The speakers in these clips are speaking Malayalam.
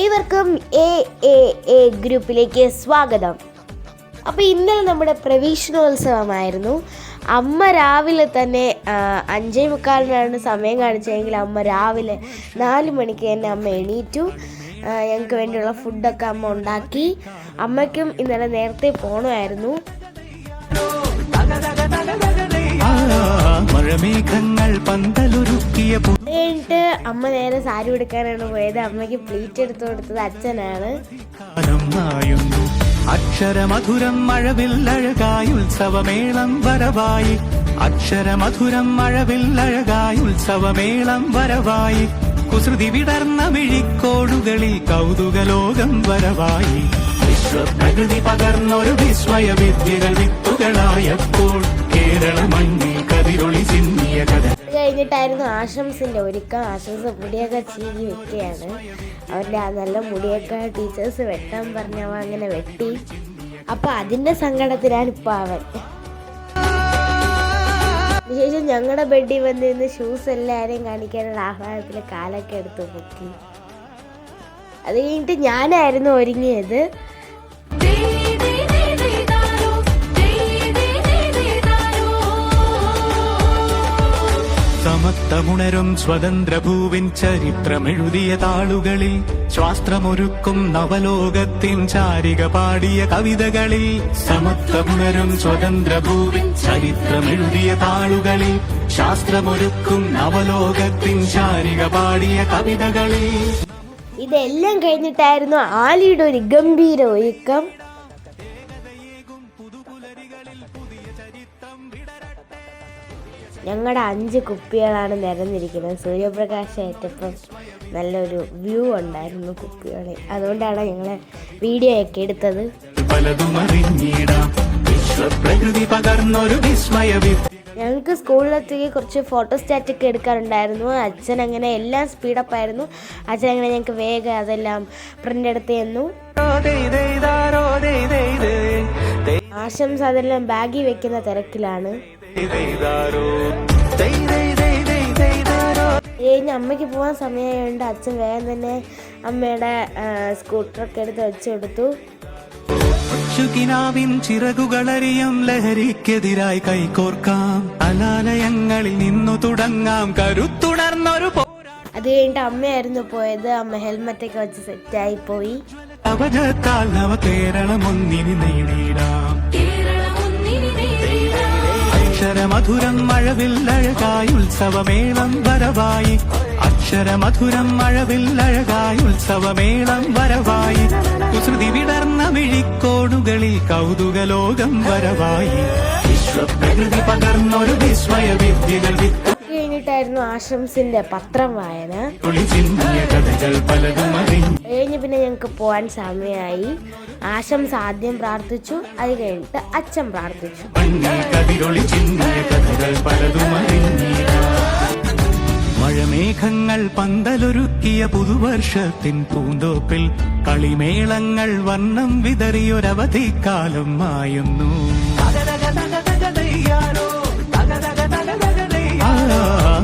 ഏവർക്കും എ എ എ ഗ്രൂപ്പിലേക്ക് സ്വാഗതം. അപ്പോൾ ഇന്നലെ നമ്മുടെ പ്രവേശനോത്സവമായിരുന്നു. അമ്മ രാവിലെ തന്നെ അഞ്ചേ മുക്കാലിനാണ് സമയം കാണിച്ചതെങ്കിൽ അമ്മ രാവിലെ നാല് മണിക്ക് തന്നെ അമ്മ എണീറ്റു. ഞങ്ങൾക്ക് വേണ്ടിയുള്ള ഫുഡൊക്കെ അമ്മ ഉണ്ടാക്കി. അമ്മയ്ക്കും ഇന്നലെ നേരത്തെ പോകണമായിരുന്നു മഴമേഘങ്ങൾ പന്തലുരുക്കിയ കഴിഞ്ഞിട്ട് അമ്മ നേരെ സാരി എടുക്കാനാണ് പോയത്. അമ്മയ്ക്ക് പ്ലീറ്റ് എടുത്തു കൊടുത്തത് അച്ഛനാണ്. അക്ഷരമധുരം മഴവിൽ മഴവില്ലഴകായി ഉത്സവമേളം വരവായി. അക്ഷരമധുരം മഴവിൽ അഴകായി ഉത്സവമേളം വരവായി. കുസൃതി വിടർന്ന മിഴിക്കോടുകളിൽ കൗതുകലോകം വരവായി. വിശ്വ വിശ്വപ്രകൃതി പകർന്നൊരു വിസ്മയ വിദ്യകൾ വിത്തുകളായപ്പോൾ കേരള മണ്ണിൽ കതിരൊളി ചിന്നിയ കഥ. കഴിഞ്ഞിട്ടായിരുന്നു ആശംസിന്റെ ഒരുക്കം. ആശംസ മുടിയൊക്കെ ചീകി വെക്കുകയാണ്. അവരുടെ ആ നല്ല മുടിയൊക്കെ ടീച്ചേഴ്സ് വെട്ടാൻ പറഞ്ഞവ അങ്ങനെ വെട്ടി. അപ്പൊ അതിന്റെ സങ്കടത്തിലാണ് ഇപ്പൊ അവൻ. ശേഷം ഞങ്ങളുടെ ബെഡിൽ വന്നിരുന്ന് ഷൂസ് എല്ലാവരെയും കാണിക്കാനുള്ള ആഹ്ലാദത്തിൽ കാലൊക്കെ എടുത്ത് പൊക്കി. അത് കഴിഞ്ഞിട്ട് ഞാനായിരുന്നു ഒരുങ്ങിയത്. സമത്തമുണരും സ്വതന്ത്ര ഭൂവിൻ ചരിത്രമെഴുതിയ താളുകളിൽ ശാസ്ത്രമൊരുക്കും നവലോകത്തിൻ ചാരിക പാടിയ കവിതകളിൽ സമത്തമുണരും സ്വതന്ത്ര ഭൂവിൻ ചരിത്രമെഴുതിയ താളുകളിൽ ശാസ്ത്രമൊരുക്കും നവലോകത്തിൻ ചാരിക പാടിയ കവിതകളിൽ. ഇതെല്ലാം കഴിഞ്ഞിട്ടായിരുന്നു ആലിയുടെ ഒരു ഗംഭീര ഒരുക്കം. ഞങ്ങളുടെ അഞ്ച് കുപ്പികളാണ് നിരന്നിരിക്കുന്നത്. സൂര്യപ്രകാശം ഏറ്റപ്പം നല്ലൊരു വ്യൂ ഉണ്ടായിരുന്നു കുപ്പികളിൽ അതുകൊണ്ടാണ് ഞങ്ങൾ വീഡിയോ ഒക്കെ എടുത്തത്. ഞങ്ങൾക്ക് സ്കൂളിലെത്തി കുറച്ച് ഫോട്ടോ സ്റ്റാറ്റൊക്കെ എടുക്കാറുണ്ടായിരുന്നു. അച്ഛൻ അങ്ങനെ എല്ലാം സ്പീഡപ്പ് ആയിരുന്നു അച്ഛൻ അങ്ങനെ ഞങ്ങൾക്ക് വേഗം അതെല്ലാം പ്രിന്റ് എടുത്ത് തന്നു. ആശംസ അതെല്ലാം ബാഗിൽ വെക്കുന്ന തിരക്കിലാണ്. കഴിഞ്ഞ് അമ്മയ്ക്ക് പോകാൻ സമയമായതുകൊണ്ട് അച്ഛൻ വേഗം തന്നെ അമ്മയുടെ സ്കൂട്ടർ സ്കൂട്ടറൊക്കെ എടുത്ത് വെച്ച് കൊടുത്തു. ശുകിനാവിൻ ചിറകുകളറിയും ലഹരിക്കെതിരായി കൈകോർക്കാം. അലാലയങ്ങളിൽ നിന്നു തുടങ്ങാം കരുത്തുണർന്നൊരു അത് കഴിഞ്ഞിട്ട് അമ്മയായിരുന്നു പോയത്. അമ്മ ഹെൽമെറ്റ് ഒക്കെ വെച്ച് സെറ്റായി പോയി. അവജത്താൽ നവ കേരളം ഒന്നിനി നേടിയിടാം. അക്ഷരമധുരം മഴവില്ലഴകായി ഉത്സവമേളം വരവായി. അക്ഷരമധുരം മഴവില്ലഴകായി ഉത്സവമേളം വരവായി. കുസൃതി വിടർന്ന മിഴിക്കോടുകളിൽ കൗതുകലോകം വരവായി. വിശ്വപ്രകൃതി പകർന്നൊരു വിസ്മയ വിദ്യകൾ കഴിഞ്ഞിട്ടായിരുന്നു ആശംസിന്റെ പത്രം വായന. കഥകൾ. പോകാൻ സമയമായി ആശംസ ആദ്യം പ്രാർത്ഥിച്ചു. അത് കഴിഞ്ഞിട്ട് അച്ഛൻ പ്രാർത്ഥിച്ചു. മഴമേഘങ്ങൾ പന്തലൊരുക്കിയ പുതുവർഷത്തിൻ പൂന്തോപ്പിൽ കളിമേളങ്ങൾ വർണം വിതറിയൊരവധിക്കാലം മായുന്നു. ആ,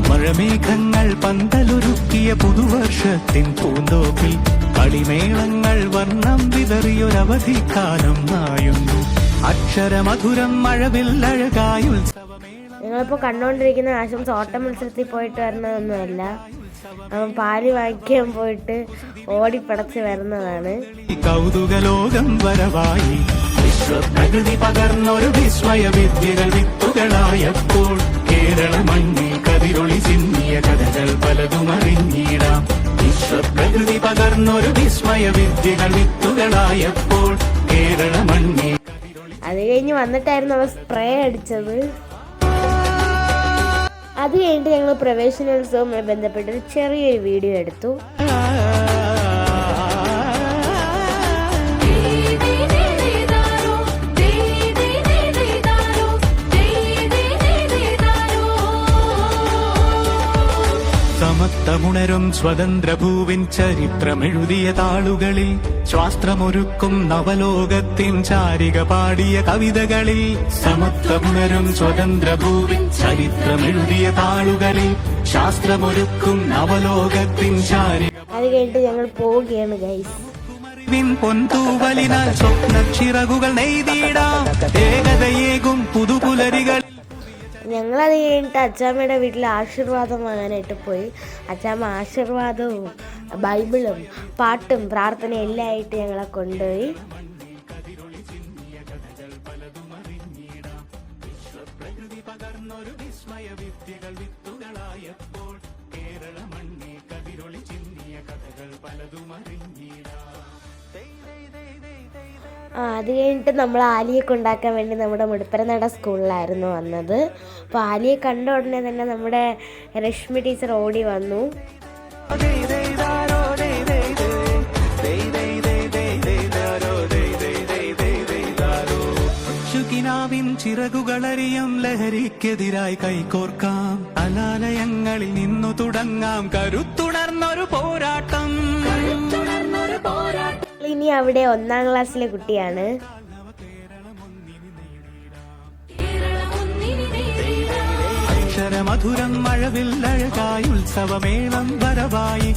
മഴമേഘങ്ങൾ പന്തലൊരുക്കിയ പുതുവർഷത്തിൻ പൂന്തോപ്പിൽ കളിമേളങ്ങൾ വർണം വിതറിയൊരവധിക്കാലം നായുന്നു. അക്ഷരമധുരം മഴവിൽ ഉത്സവമേളം. ഞങ്ങളിപ്പോൾ കണ്ടുകൊണ്ടിരിക്കുന്ന ആശംസ ഓട്ട മത്സരത്തിൽ പോയിട്ട് വരുന്നതൊന്നുമല്ല പാൽ വാങ്ങിക്കാൻ പോയിട്ട് ഓടിപ്പടച്ച് വരുന്നതാണ്. കൗതുകലോകം വരവായി. വിശ്വപ്രകൃതി പകർന്നൊരു വിസ്മയ വിദ്യകൾ വിത്തുകളായപ്പോൾ കേരള മണ്ണിൽ കതിരൊളി ചിന്നിയ കഥകൾ പലതും അറിഞ്ഞിടാം വിശ്വപ്രകൃതി പകർന്നൊരു വിസ്മയ വിദ്യകൾ വിത്തുകളായപ്പോൾ കേരള മണ്ണി അത് കഴിഞ്ഞ് വന്നിട്ടായിരുന്നു അവർ സ്പ്രേ അടിച്ചത്. അത് കഴിഞ്ഞിട്ട് ഞങ്ങൾ പ്രവേശനോത്സവവുമായി ബന്ധപ്പെട്ടൊരു ചെറിയൊരു വീഡിയോ എടുത്തു. സമത്തമുണരും സ്വതന്ത്ര ഭൂവിൻ ചരിത്രമെഴുതിയ താളുകളിൽ ശാസ്ത്രമൊരുക്കും നവലോകത്തിൻ ചാരിക പാടിയ കവിതകളിൽ സമത്വമുണരും സ്വതന്ത്ര ഭൂവിൻ ചരിത്രമെഴുതിയ താളുകളിൽ ശാസ്ത്രമൊരുക്കും നവലോകത്തിൻ ചാരിക അത് ഞങ്ങൾ പോവുകയാണ് ഗൈസ് സ്വപ്നച്ചിറകുകൾ നെയ്തിടാം. ഏകതയേകും പുതുപുലരികൾ ഞങ്ങളത് കഴിഞ്ഞിട്ട് അച്ചാമ്മയുടെ വീട്ടിൽ ആശീർവാദം വാങ്ങാനായിട്ട് പോയി. അച്ചാമ്മ ആശീർവാദവും ബൈബിളും പാട്ടും പ്രാർത്ഥനയും എല്ലാം ആയിട്ട് ഞങ്ങളെ കൊണ്ടുപോയി. ആ അത് കഴിഞ്ഞിട്ട് നമ്മൾ ആലിയെ കൊണ്ടാക്കാൻ വേണ്ടി നമ്മുടെ മുടിപ്പരനട സ്കൂളിലായിരുന്നു വന്നത്. അപ്പോൾ ആലിയെ കണ്ട ഉടനെ തന്നെ നമ്മുടെ രശ്മി ടീച്ചർ ഓടി വന്നു. ചിറകുകളറിയും ലഹരിക്കെതിരായി കൈകോർക്കാം. അലാലയങ്ങളിൽ നിന്നു തുടങ്ങാം കരുത്തുണർന്നൊരു പോരാട്ടം. ഇനി അവിടെ ഒന്നാം ക്ലാസ്സിലെ കുട്ടിയാണ്. അക്ഷരമധുരം മഴവിൽ അഴകായി ഉത്സവമേളം വരവായി.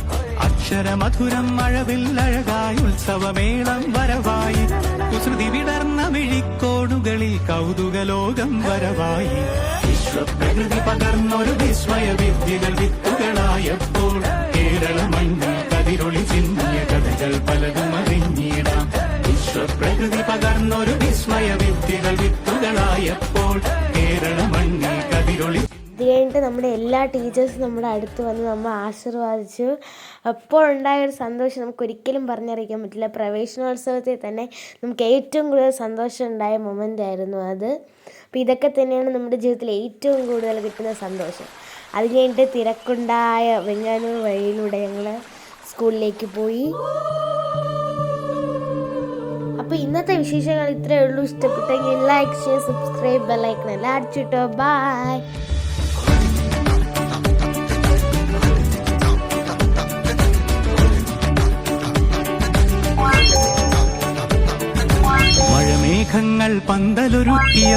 അക്ഷരമധുരം മഴവിൽ അഴകായി ഉത്സവമേളം വരവായി. കുസൃതി വിടർന്ന മിഴിക്കോടുകളിൽ കൗതുകലോകം വരവായി. വിശ്വപ്രകൃതി പകർന്നൊരു വിസ്മയ വിദ്യകൾ വിത്തുകളായപ്പോൾ കേരള വിശ്വപ്രകൃതി പകർന്നൊരു വിസ്മയ വിദ്യകൾ വിത്തുകളായപ്പോൾ കേരള മണ്ണിൽ കതിരൊളി ഇത് കഴിഞ്ഞിട്ട് നമ്മുടെ എല്ലാ ടീച്ചേഴ്സും നമ്മുടെ അടുത്ത് വന്ന് നമ്മൾ ആശീർവാദിച്ചു. അപ്പോൾ ഉണ്ടായ ഒരു സന്തോഷം നമുക്ക് ഒരിക്കലും പറഞ്ഞറിയിക്കാൻ പറ്റില്ല. പ്രവേശനോത്സവത്തിൽ തന്നെ നമുക്ക് ഏറ്റവും കൂടുതൽ സന്തോഷം ഉണ്ടായ മൊമെന്റ് ആയിരുന്നു അത്. അപ്പോൾ ഇതൊക്കെ തന്നെയാണ് നമ്മുടെ ജീവിതത്തിൽ ഏറ്റവും കൂടുതൽ കിട്ടുന്ന സന്തോഷം. അത് കഴിഞ്ഞിട്ട് തിരക്കുണ്ടായ വെങ്ങാനൂർ വഴിയിലൂടെ ഞങ്ങൾ സ്കൂളിലേക്ക് പോയി. അപ്പോൾ ഇന്നത്തെ വിശേഷങ്ങൾ ഇത്രയേ ഉള്ളൂ. ഇഷ്ടപ്പെട്ടെങ്കിൽ ലൈക്ക് ഷെയർ സബ്സ്ക്രൈബ് ബെല്ലൈക്കൺ എല്ലാം അടിച്ചിട്ടോ. ബൈ പന്തലൊരുക്കിയ